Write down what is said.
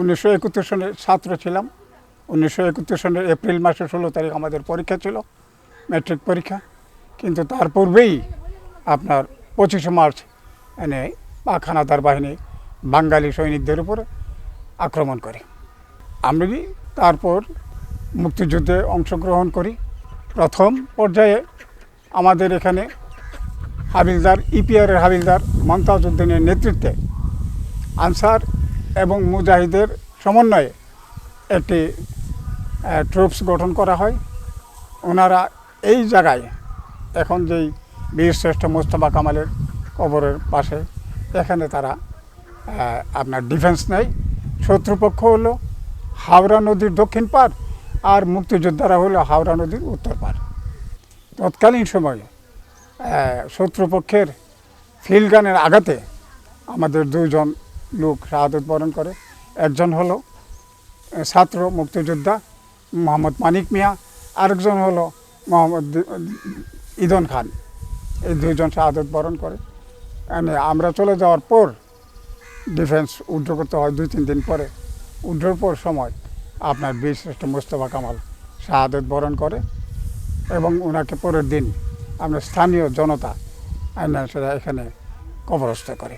উনিশশো একাত্তর সনের ছাত্র ছিলাম। উনিশশো একাত্তর সালের এপ্রিল মাসের ষোলো তারিখ আমাদের পরীক্ষা ছিল ম্যাট্রিক পরীক্ষা। কিন্তু তার পূর্বেই আপনার পঁচিশে মার্চ এনে পাক হানাদার বাহিনী বাঙালি সৈনিকদের উপরে আক্রমণ করে। আমি তারপর মুক্তিযুদ্ধে অংশগ্রহণ করি, প্রথম পর্যায়ে আমাদের এখানে হাবিলদার, ইপিআরের হাবিলদার মমতাজ উদ্দিনের নেতৃত্বে আনসার এবং মুজাহিদের সমন্বয়ে একটি ট্রুপস গঠন করা হয়। ওনারা এই জায়গায় এখন যেই বীর শ্রেষ্ঠ মোস্তফা কামালের কবরের পাশে, এখানে তারা আপনার ডিফেন্স নেয়। শত্রুপক্ষ হলো হাওড়া নদীর দক্ষিণ পার আর মুক্তিযোদ্ধারা হলো হাওড়া নদীর উত্তর পার তৎকালীন সময়ে শত্রুপক্ষের ফিল্ড গানের আঘাতে আমাদের দুইজন লোক শাহাদত বরণ করে। একজন হলো ছাত্র মুক্তিযোদ্ধা মোহাম্মদ মানিক মিয়া, আরেকজন হলো মোহাম্মদ ইদন খান। এই দুইজন শাহাদত বরণ করে। মানে আমরা চলে যাওয়ার পর ডিফেন্স উদ্ধার করতে হয় দুই, তিন দিন পরে। উদ্ধার পর সময় আপনার বীর শ্রেষ্ঠ মোস্তফা কামাল শাহাদত বরণ করে এবং ওনাকে পরের দিন আমরা স্থানীয় জনতা সেটা এখানে কবরস্থ করে।